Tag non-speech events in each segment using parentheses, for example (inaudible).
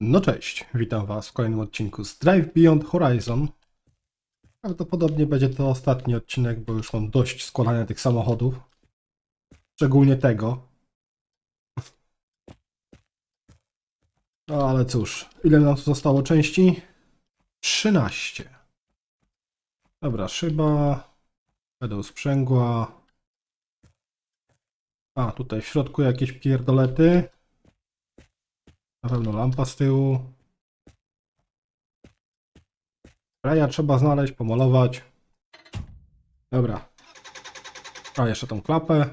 No cześć, witam Was w kolejnym odcinku z Drive Beyond Horizon. Prawdopodobnie będzie to ostatni odcinek, bo już mam dość składania tych samochodów. Szczególnie tego. No ale cóż, ile nam tu zostało części? 13. Dobra, szyba, pedał sprzęgła. A, tutaj w środku jakieś pierdolety. Na pewno lampa z tyłu. Raja trzeba znaleźć, pomalować. Dobra. A, jeszcze tą klapę.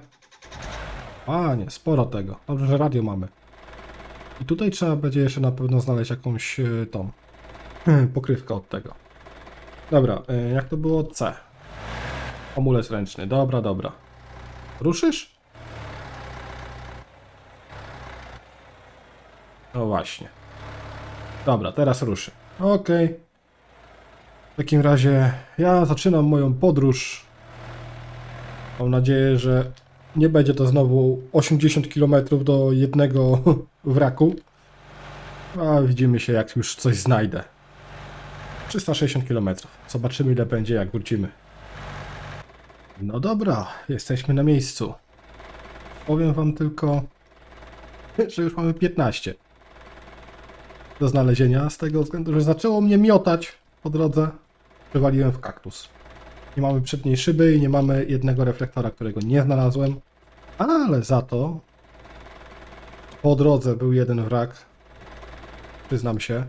A, nie, sporo tego. Dobrze, że radio mamy. I tutaj trzeba będzie jeszcze na pewno znaleźć jakąś e, tą (laughs) pokrywkę od tego. Dobra, e, jak to było? C. Amulet ręczny. Dobra, dobra. Ruszysz? No właśnie. Dobra, teraz ruszy. Okej. W takim razie ja zaczynam moją podróż. Mam nadzieję, że nie będzie to znowu 80 km do jednego (laughs) wraku. A widzimy się, jak już coś znajdę. 360 km. Zobaczymy, ile będzie, jak wrócimy. No dobra, jesteśmy na miejscu. Powiem wam tylko, (laughs) że już mamy 15 do znalezienia, z tego względu, że zaczęło mnie miotać po drodze. Wywaliłem w kaktus. Nie mamy przedniej szyby i nie mamy jednego reflektora, którego nie znalazłem, ale za to po drodze był jeden wrak, przyznam się,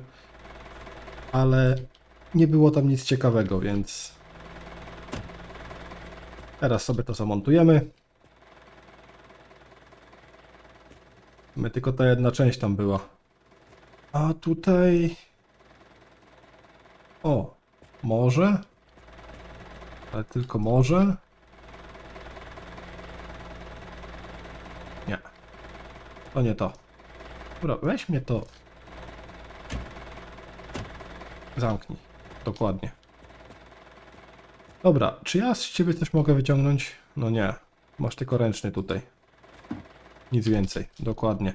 ale nie było tam nic ciekawego, więc teraz sobie to zamontujemy. My tylko ta jedna część tam była. A tutaj. O, może? Ale tylko może? Nie. To nie to. Dobra, weź mnie to. Zamknij. Dokładnie. Dobra, czy ja z ciebie coś mogę wyciągnąć? No nie. Masz tylko ręczny tutaj. Nic więcej. Dokładnie.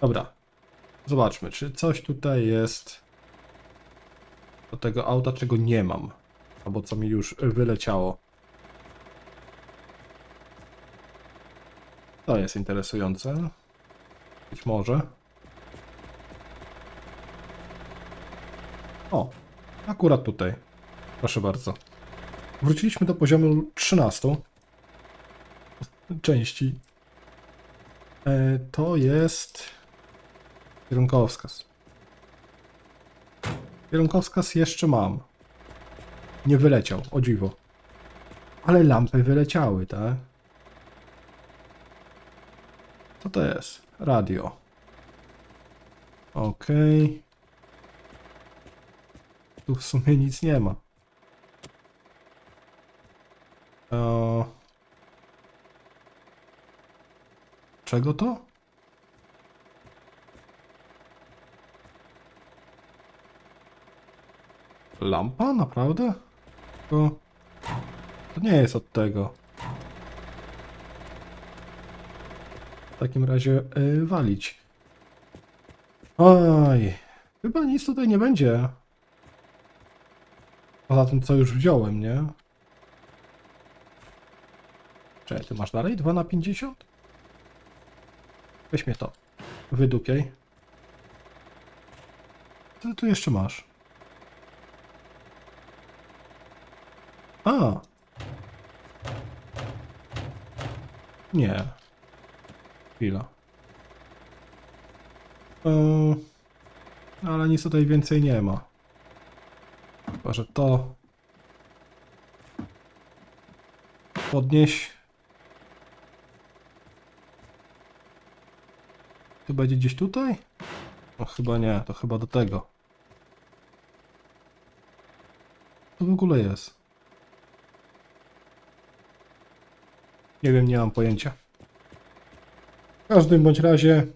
Dobra, Zobaczmy, czy coś tutaj jest do tego auta, czego nie mam. Albo co mi już wyleciało. To jest interesujące. Być może. O, akurat tutaj. Proszę bardzo. Wróciliśmy do poziomu 13 części. E, to jest Kierunkowskaz. Kierunkowskaz jeszcze mam. Nie wyleciał, o dziwo. Ale lampy wyleciały, tak? Co to jest? Radio. Okej. Tu w sumie nic nie ma. Eee... Czego to? Lampa? Naprawdę? To... To nie jest od tego. W takim razie yy, walić. Oj, chyba nic tutaj nie będzie. Poza tym, co już wziąłem, nie? Czekaj, ty masz dalej? 2 na 50? Weź mnie to. Wydupiaj. Co ty tu jeszcze masz? A. Nie. Chwila. Eee, ale nic tutaj więcej nie ma. Chyba, że to... Podnieś. To będzie gdzieś tutaj? No chyba nie, to chyba do tego. To w ogóle jest. Nie wiem, nie mam pojęcia. W każdym bądź razie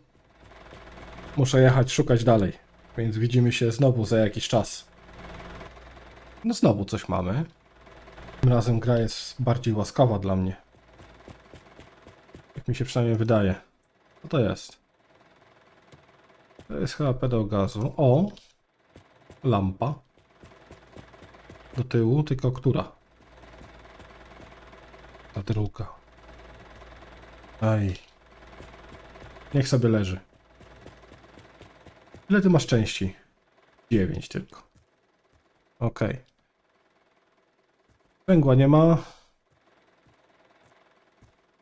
muszę jechać szukać dalej, więc widzimy się znowu za jakiś czas. No znowu coś mamy. Tym razem gra jest bardziej łaskawa dla mnie. Jak mi się przynajmniej wydaje. Co to jest? To jest chyba pedał gazu. O! Lampa. Do tyłu, tylko która? Ta druga. Aj. Niech sobie leży. Ile ty masz części? 9 tylko. Okej. Węgła nie ma.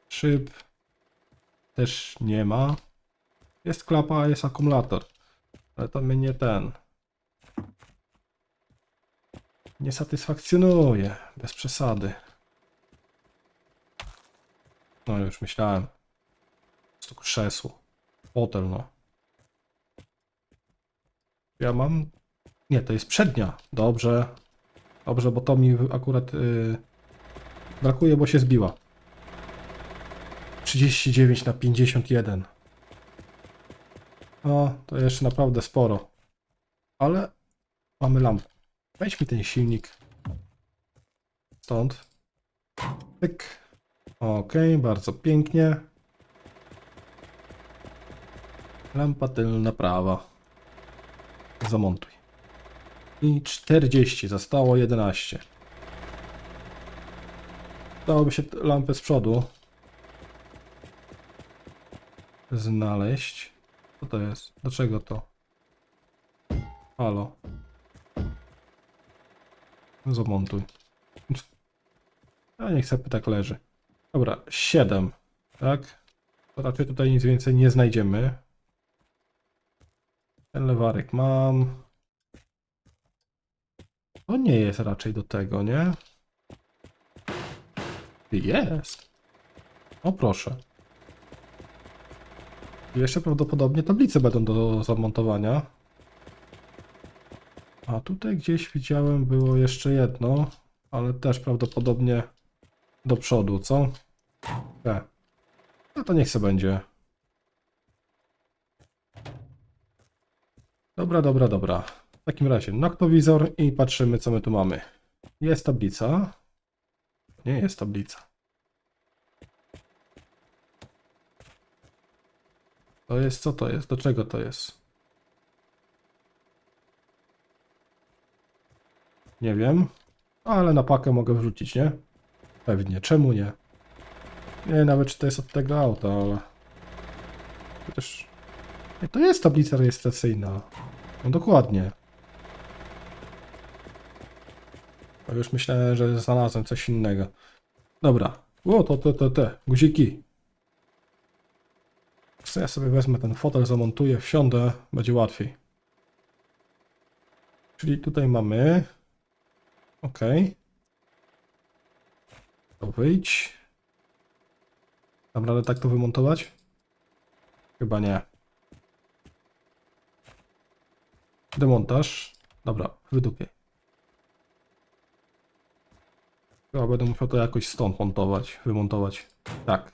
Szyb też nie ma. Jest klapa, jest akumulator. Ale to mnie nie ten. Nie satysfakcjonuje. Bez przesady. No już myślałem. To krzesło. Fotel, no. Ja mam... Nie, to jest przednia. Dobrze. Dobrze, bo to mi akurat yy, brakuje, bo się zbiła. 39 na 51. O, to jeszcze naprawdę sporo. Ale mamy lampę. Weź mi ten silnik. Stąd. Pyk. Okej, bardzo pięknie. Lampa tylna prawa. Zamontuj. I 40, zostało 11. Dałoby się lampę z przodu znaleźć. Co to jest? Dlaczego to? Halo. Zamontuj. A niech sobie tak leży. Dobra, 7. Tak? To raczej tutaj nic więcej nie znajdziemy. Ten lewarek mam. To nie jest raczej do tego, nie? Jest. O proszę. Jeszcze prawdopodobnie tablice będą do zamontowania. A tutaj gdzieś widziałem było jeszcze jedno, ale też prawdopodobnie do przodu, co? E. No to niech se będzie. Dobra, dobra, dobra. W takim razie noktowizor i patrzymy co my tu mamy. Jest tablica. Nie jest tablica. To jest, co to jest? Do czego to jest? Nie wiem. Ale na pakę mogę wrzucić, nie? Pewnie. Czemu nie? Nie, nawet czy to jest od tego auta, ale... Chociaż... Nie, to jest tablica rejestracyjna. No dokładnie. A już myślałem, że znalazłem coś innego. Dobra. O, to te, te, te. Guziki. Co ja sobie wezmę ten fotel, zamontuję, wsiądę, będzie łatwiej. Czyli tutaj mamy. Ok. To wyjdź. Dam radę tak to wymontować? Chyba nie. Demontaż. Dobra, wydupię. Chyba będę musiał to jakoś stąd montować, wymontować. Tak.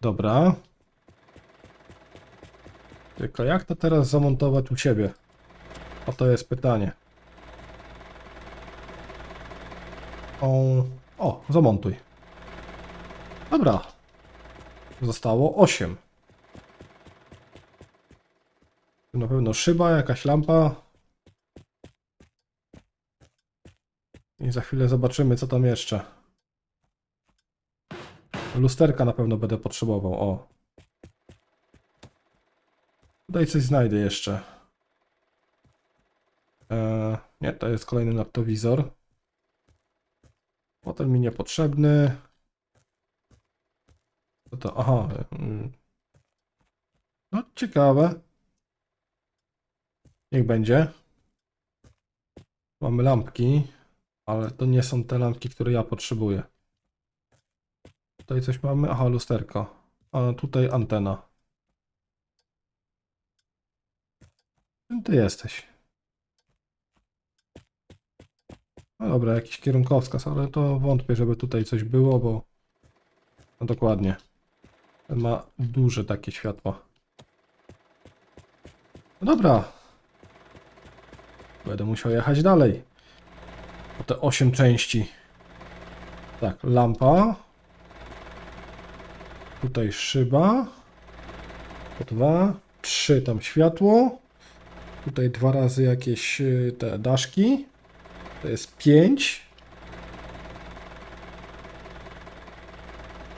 Dobra. Tylko jak to teraz zamontować u siebie? O to jest pytanie. O, o zamontuj. Dobra. Zostało 8. Na pewno szyba, jakaś lampa. I za chwilę zobaczymy, co tam jeszcze. Lusterka na pewno będę potrzebował. O. Tutaj coś znajdę jeszcze. Eee, nie, to jest kolejny noktowizor. Potem mi niepotrzebny. Co to? Aha. mm. No, ciekawe. Niech będzie. Mamy lampki, ale to nie są te lampki, które ja potrzebuję. Tutaj coś mamy. Aha, lusterko. A tutaj antena. Czym ty jesteś? No dobra, jakiś kierunkowskaz, ale to wątpię, żeby tutaj coś było, bo... No dokładnie. Ma duże takie światła. No dobra. Będę musiał jechać dalej. Po te 8 części. Tak, lampa. Tutaj szyba. Po dwa. 3 tam światło. Tutaj dwa razy jakieś y, te daszki. To jest 5.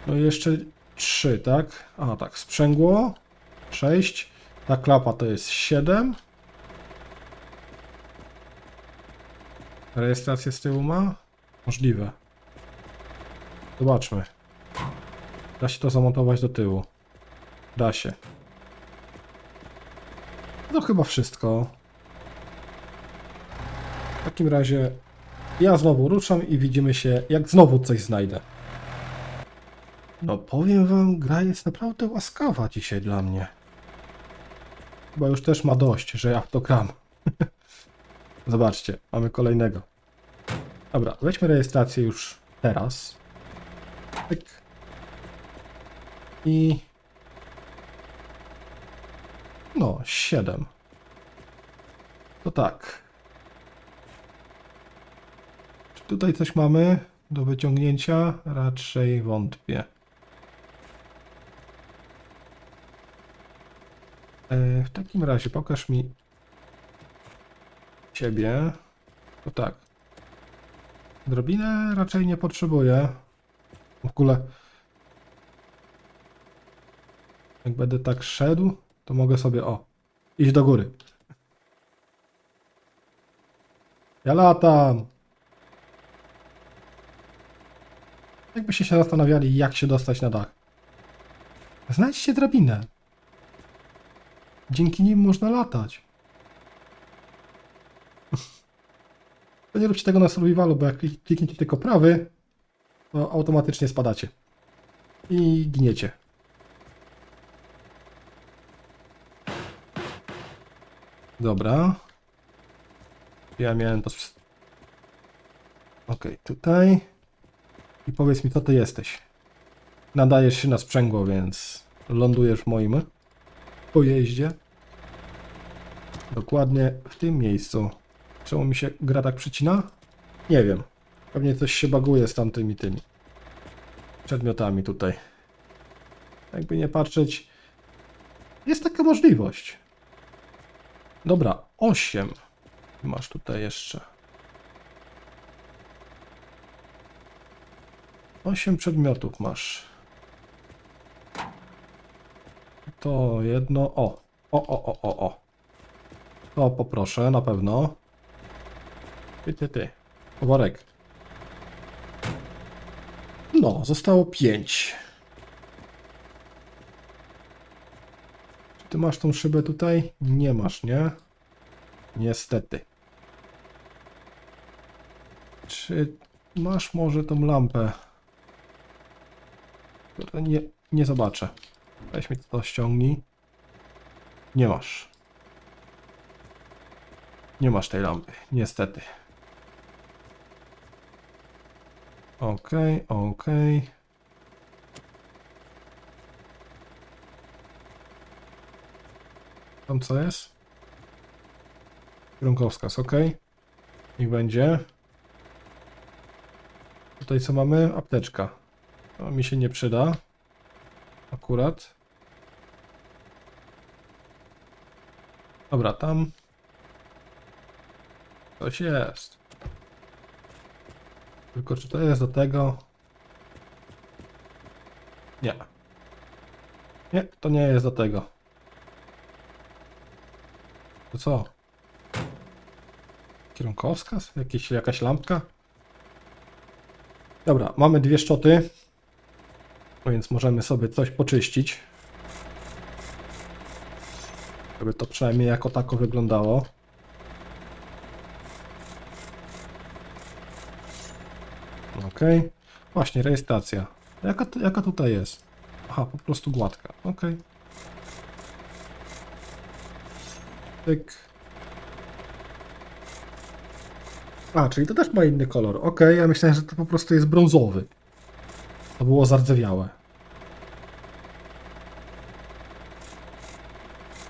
No i jeszcze 3, tak? A tak, sprzęgło 6. Ta klapa to jest 7. Rejestrację z tyłu ma? Możliwe. Zobaczmy. Da się to zamontować do tyłu. Da się. No chyba wszystko. Takim razie ja znowu ruszam i widzimy się, jak znowu coś znajdę. No powiem wam, gra jest naprawdę łaskawa dzisiaj dla mnie. Chyba już też ma dość, że ja to gram. (laughs) Zobaczcie, mamy kolejnego. Dobra, weźmy rejestrację już teraz. Tyk. I... No, 7. To tak. Czy tutaj coś mamy do wyciągnięcia? Raczej wątpię. E, W takim razie pokaż mi ciebie. To tak. Drobinę raczej nie potrzebuję. W ogóle. Jak będę tak szedł, to mogę sobie o iść do góry. Ja latam. Jakbyście się zastanawiali, jak się dostać na dach. Znajdźcie drabinę. Dzięki nim można latać. (laughs) To nie róbcie tego na survivalu, bo jak klik- klikniecie tylko prawy, to automatycznie spadacie. I giniecie. Dobra. Ja miałem to... Okej, tutaj. I powiedz mi, co ty jesteś. Nadajesz się na sprzęgło, więc lądujesz w moim pojeździe. Dokładnie w tym miejscu. Czemu mi się gra tak przycina? Nie wiem. Pewnie coś się baguje z tamtymi tymi przedmiotami tutaj. Jakby nie patrzeć, jest taka możliwość. Dobra, 8. Masz tutaj jeszcze. 8 przedmiotów masz. To jedno. O, o, o, o, o, o. To poproszę, na pewno. Ty, ty, ty. Worek. No, zostało 5. Czy ty masz tą szybę tutaj? Nie masz, nie? Niestety. Czy masz może tą lampę? Nie, nie zobaczę. Weź mi to ściągnij. Nie masz. Nie masz tej lampy, niestety. Okej, okej. Tam co jest? Kierunkowskaz, ok. Niech będzie. Tutaj co mamy? Apteczka. To mi się nie przyda. Akurat. Dobra, tam coś jest. Tylko czy to jest do tego? Nie. Nie, to nie jest do tego. To co? Kierunkowskaz? Jakiś, jakaś lampka? Dobra, mamy dwie szczoty. Więc możemy sobie coś poczyścić. Żeby to przynajmniej jako tako wyglądało. Okej. Właśnie, rejestracja. Jaka, jaka tutaj jest? Aha, po prostu gładka. Okej. Tyk. A, czyli to też ma inny kolor. Okej, ja myślałem, że to po prostu jest brązowy. To było zardzewiałe.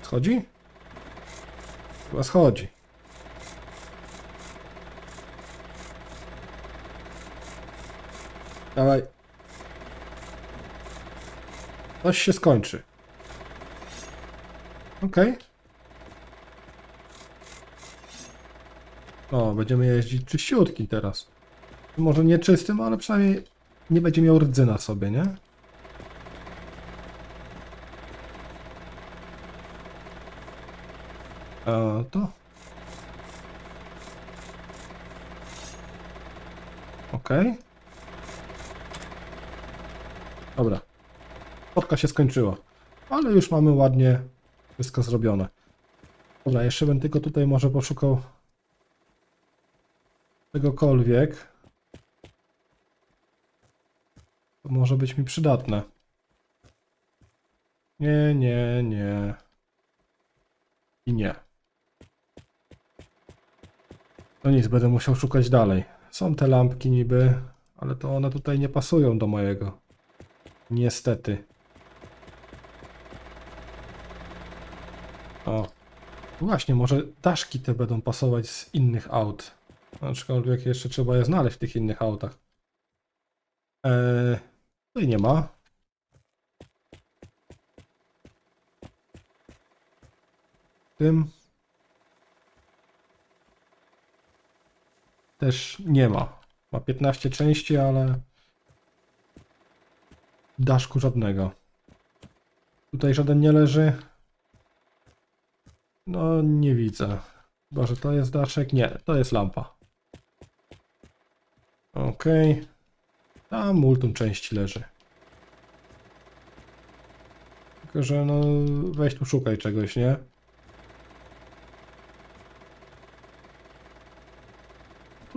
Schodzi? Chyba schodzi. Dawaj. Coś się skończy. Okej. O, będziemy jeździć czyściutki teraz. Może nie czystym, ale przynajmniej nie będzie miał rdzy na sobie, nie? A to. Okej. Dobra. Spotka się skończyła. Ale już mamy ładnie wszystko zrobione. Dobra, jeszcze bym tylko tutaj może poszukał czegokolwiek. To może być mi przydatne. Nie, nie, nie. I nie. No nic, będę musiał szukać dalej. Są te lampki niby, ale to one tutaj nie pasują do mojego. Niestety. O. Właśnie, może daszki te będą pasować z innych aut. Aczkolwiek jeszcze trzeba je znaleźć w tych innych autach. Eee, tutaj nie ma. Tym też nie ma. Ma 15 części, ale daszku żadnego. Tutaj żaden nie leży. No, nie widzę. Chyba, że to jest daszek? Nie, to jest lampa. Okej. Tam multum części leży. Tylko, że no, weź tu szukaj czegoś, nie?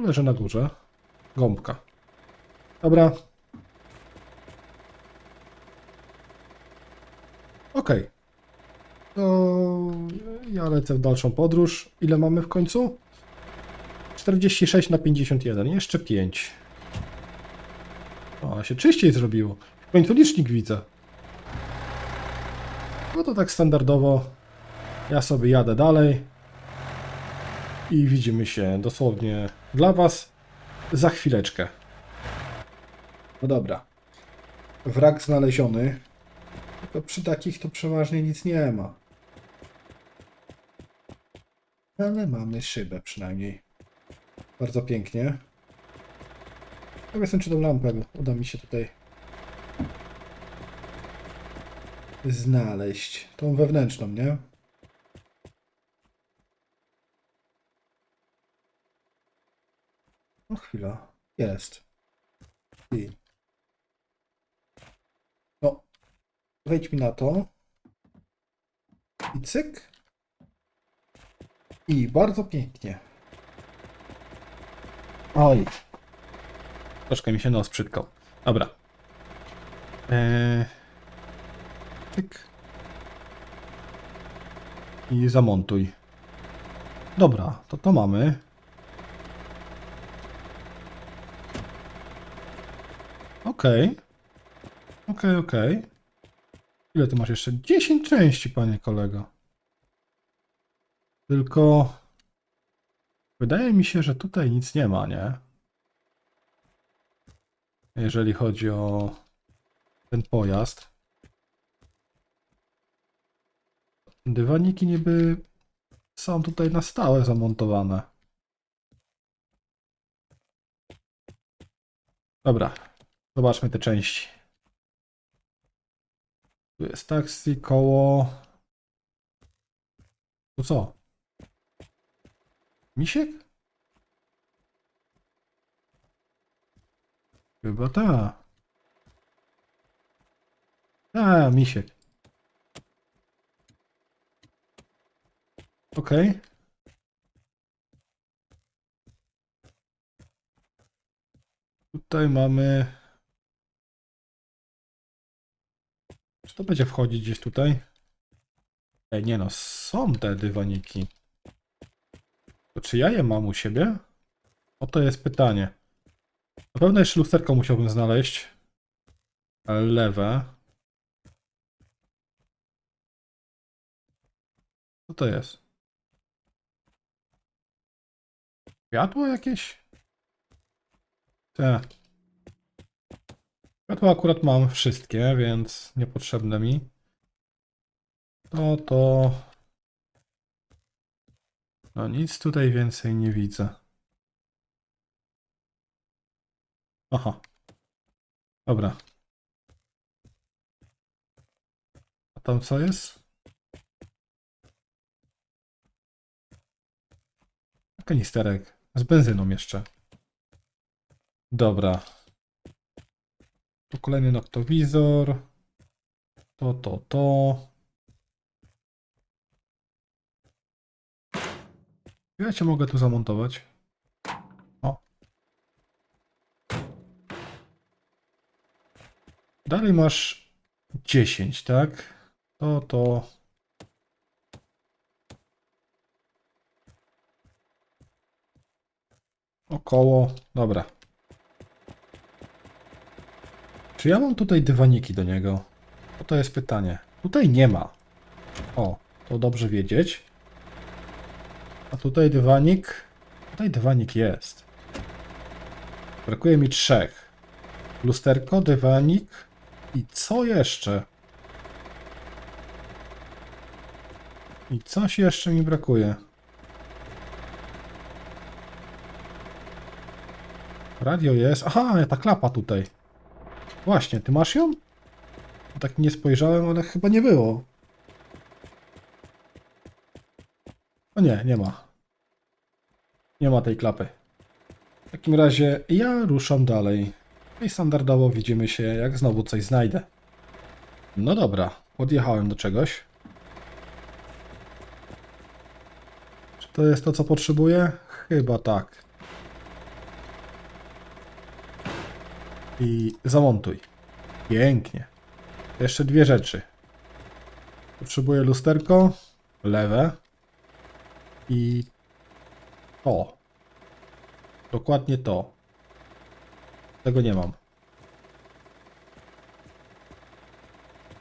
Leży na górze. Gąbka. Dobra. Okej. To ja lecę w dalszą podróż. Ile mamy w końcu? 46 na 51. Jeszcze 5. O, się czyściej zrobiło. W końcu licznik widzę. No to tak standardowo. Ja sobie jadę dalej. I widzimy się dosłownie dla Was za chwileczkę. No dobra. Wrak znaleziony. Tylko przy takich to przeważnie nic nie ma. Ale mamy szybę przynajmniej. Bardzo pięknie. Ja jestem czy tą lampę uda mi się tutaj znaleźć. Tą wewnętrzną, nie? No chwila. Jest. I. No. Wejdź mi na to. I cyk. I bardzo pięknie. Oj. Troszkę mi się nos przytkał. Dobra. Eee... Tyk. I zamontuj. Dobra, to to mamy. Okej. Okej, okej. Ile ty masz jeszcze? 10 części, panie kolego. Tylko... Wydaje mi się, że tutaj nic nie ma, nie? Jeżeli chodzi o ten pojazd. Dywaniki niby są tutaj na stałe zamontowane. Dobra, zobaczmy te części. Tu jest taksi, koło. Tu co? Misiek? Chyba ta. A, misiek. Okej. Tutaj mamy... to będzie wchodzić gdzieś tutaj? Ej, nie no, są te dywaniki. To czy ja je mam u siebie? Oto jest pytanie. Na pewno jeszcze lusterko musiałbym znaleźć. Ale Lewe. Co to jest? Światło jakieś? Te. Światło akurat mam wszystkie, więc niepotrzebne mi. To, to, No nic tutaj więcej nie widzę. Aha. Dobra. A tam co jest? Kanisterek. Z benzyną jeszcze. Dobra. Tu kolejny noktowizor. To, to, to. Ja cię mogę tu zamontować. O. Dalej masz 10, tak? To, to. Około. Dobra. Czy ja mam tutaj dywaniki do niego? To jest pytanie. Tutaj nie ma. O, to dobrze wiedzieć. A tutaj dywanik. Tutaj dywanik jest. Brakuje mi trzech. Lusterko, dywanik i co jeszcze? I coś jeszcze mi brakuje. Radio jest. Aha, ta klapa tutaj. Właśnie, ty masz ją? Tak nie spojrzałem, ale chyba nie było. O nie, nie ma. Nie ma tej klapy. W takim razie ja ruszam dalej. I standardowo widzimy się, jak znowu coś znajdę. No dobra, podjechałem do czegoś. Czy to jest to, co potrzebuję? Chyba tak. I zamontuj. Pięknie. Jeszcze dwie rzeczy. Potrzebuję lusterko, lewe i to. Dokładnie to. Tego nie mam.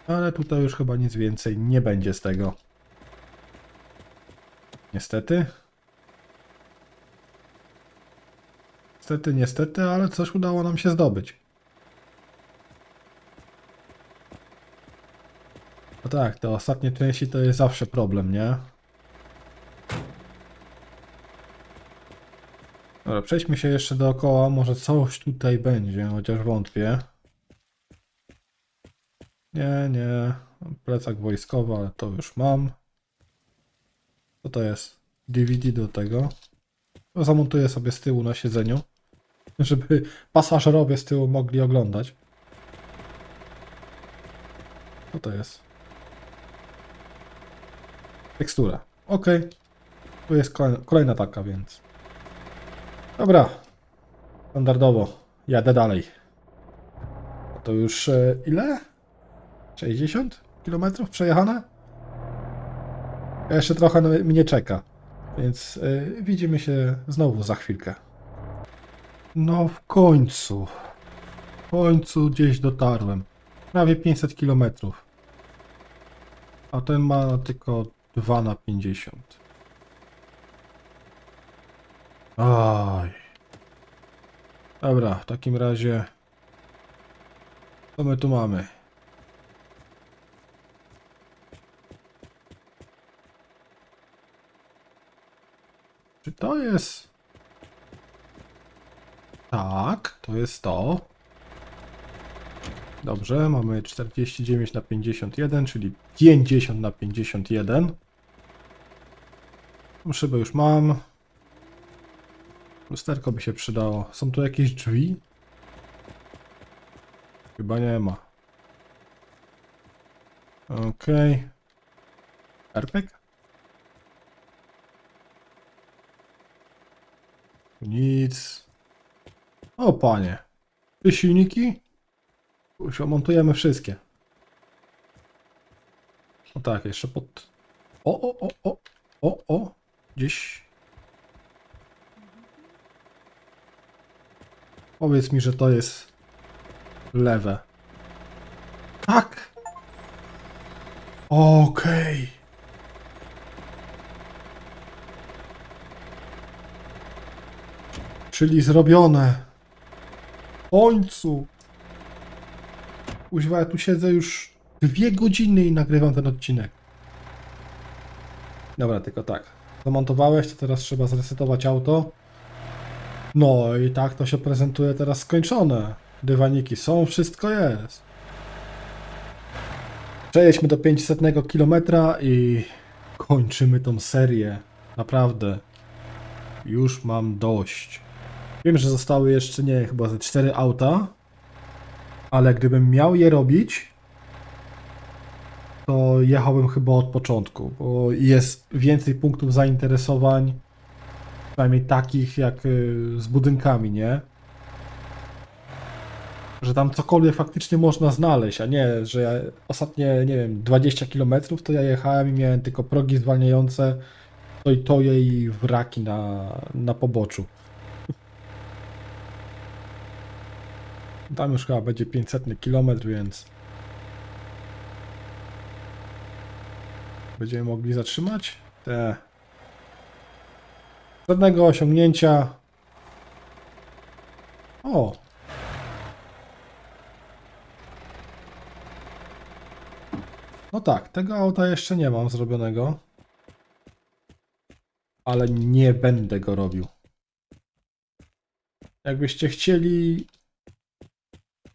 Ale tutaj już chyba nic więcej nie będzie z tego. Niestety. Niestety, niestety, ale coś udało nam się zdobyć. No tak, te ostatnie części to jest zawsze problem, nie? Dobra, przejdźmy się jeszcze dookoła, może coś tutaj będzie, chociaż wątpię. Nie, nie. Plecak wojskowy, ale to już mam. Co to jest? DVD do tego. To zamontuję sobie z tyłu na siedzeniu, żeby pasażerowie z tyłu mogli oglądać. Co to jest? Tekstura. Ok. Tu jest kolejna, kolejna taka, więc. Dobra. Standardowo. Jadę dalej. To już e, ile? 60 km przejechane? Jeszcze trochę mnie czeka. Więc e, widzimy się znowu za chwilkę. No w końcu. W końcu gdzieś dotarłem. Prawie 500 km. A ten ma tylko 2 na 50. Aj. Dobra, w takim razie. Co my tu mamy? Czy to jest. Tak, to jest to. Dobrze, mamy 49 na 51, czyli 50 na 51. Tą szybę już mam. Lusterko by się przydało. Są tu jakieś drzwi? Chyba nie ma. Okej. Okay. Erpek? Nic. O panie. Te silniki? Już montujemy wszystkie. O tak, jeszcze pod... O, o, o, o, o, o. Gdzieś... Powiedz mi, że to jest lewe. Tak! Okej. Czyli zrobione. W końcu. Uźwa, ja tu siedzę już dwie godziny i nagrywam ten odcinek. Dobra, tylko tak. zamontowałeś, to teraz trzeba zresetować auto. No i tak to się prezentuje teraz skończone. Dywaniki są, wszystko jest. Przejedźmy do 500 km i kończymy tą serię. Naprawdę. Już mam dość. Wiem, że zostały jeszcze, nie chyba ze 4 auta, ale gdybym miał je robić, to jechałbym chyba od początku, bo jest więcej punktów zainteresowań, przynajmniej takich jak y, z budynkami, nie? Że tam cokolwiek faktycznie można znaleźć, a nie, że ja ostatnie, nie wiem, 20 km to ja jechałem i miałem tylko progi zwalniające, to i to i wraki na, na poboczu. Tam już chyba będzie 500 km, więc będziemy mogli zatrzymać te żadnego osiągnięcia. O! No tak, tego auta jeszcze nie mam zrobionego. Ale nie będę go robił. Jakbyście chcieli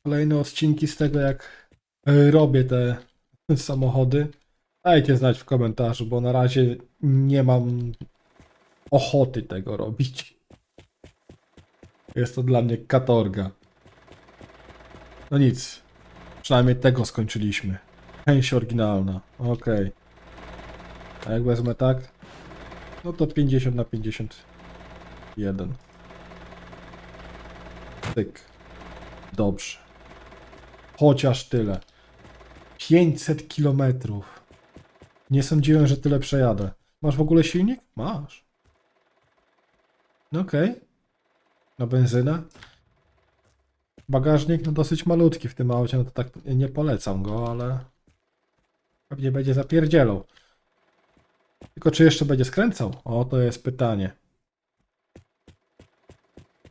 kolejne odcinki z tego, jak e, robię te (laughs) samochody, dajcie znać w komentarzu, bo na razie nie mam ochoty tego robić. Jest to dla mnie katorga. No nic. Przynajmniej tego skończyliśmy. Część oryginalna. Okej. A jak wezmę tak? No to 50 na 51. Tyk. Dobrze. Chociaż tyle. 500 kilometrów. Nie sądziłem, że tyle przejadę. Masz w ogóle silnik? Masz. No okej. Na benzynę. Bagażnik no dosyć malutki w tym aucie, no to tak nie polecam go, ale pewnie będzie zapierdzielał. Tylko czy jeszcze będzie skręcał? O, to jest pytanie.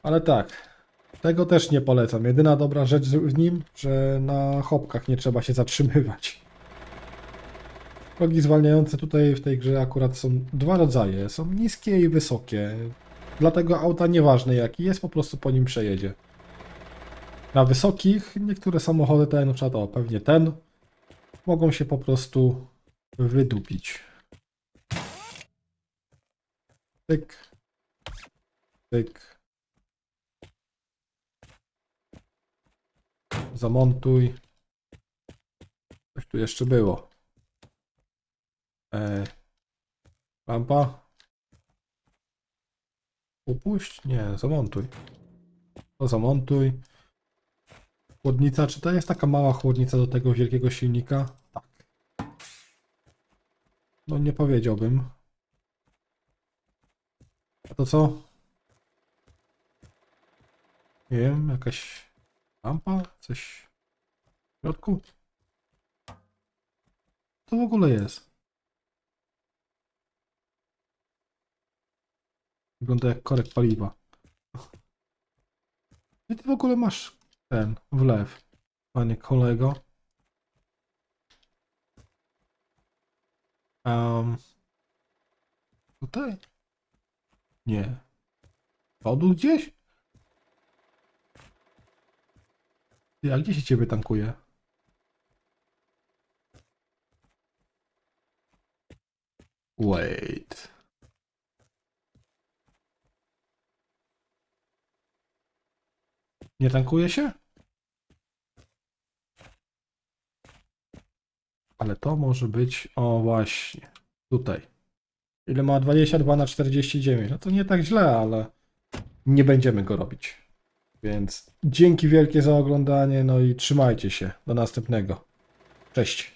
Ale tak, tego też nie polecam. Jedyna dobra rzecz w nim, że na hopkach nie trzeba się zatrzymywać. Progi zwalniające tutaj w tej grze akurat są dwa rodzaje. Są niskie i wysokie. Dlatego auta nieważne jaki jest, po prostu po nim przejedzie. Na wysokich niektóre samochody, tak jak na przykład o, pewnie ten, mogą się po prostu wydupić. Tyk. Tyk. Zamontuj. Coś tu jeszcze było. E, lampa. Upuść? Nie, zamontuj. To zamontuj. Chłodnica, czy to jest taka mała chłodnica do tego wielkiego silnika? Tak. No nie powiedziałbym. A to co? Nie wiem, jakaś lampa? Coś w środku? To w ogóle jest. Wygląda jak korek paliwa. Gdzie ty w ogóle masz ten wlew, panie kolego? Um, tutaj? Nie. Wodu gdzieś? Ty, a gdzie się ciebie tankuje? Wait. Nie tankuje się? Ale to może być, o właśnie, tutaj. Ile ma 22 na 49? No to nie tak źle, ale nie będziemy go robić. Więc dzięki wielkie za oglądanie, no i trzymajcie się. Do następnego. Cześć.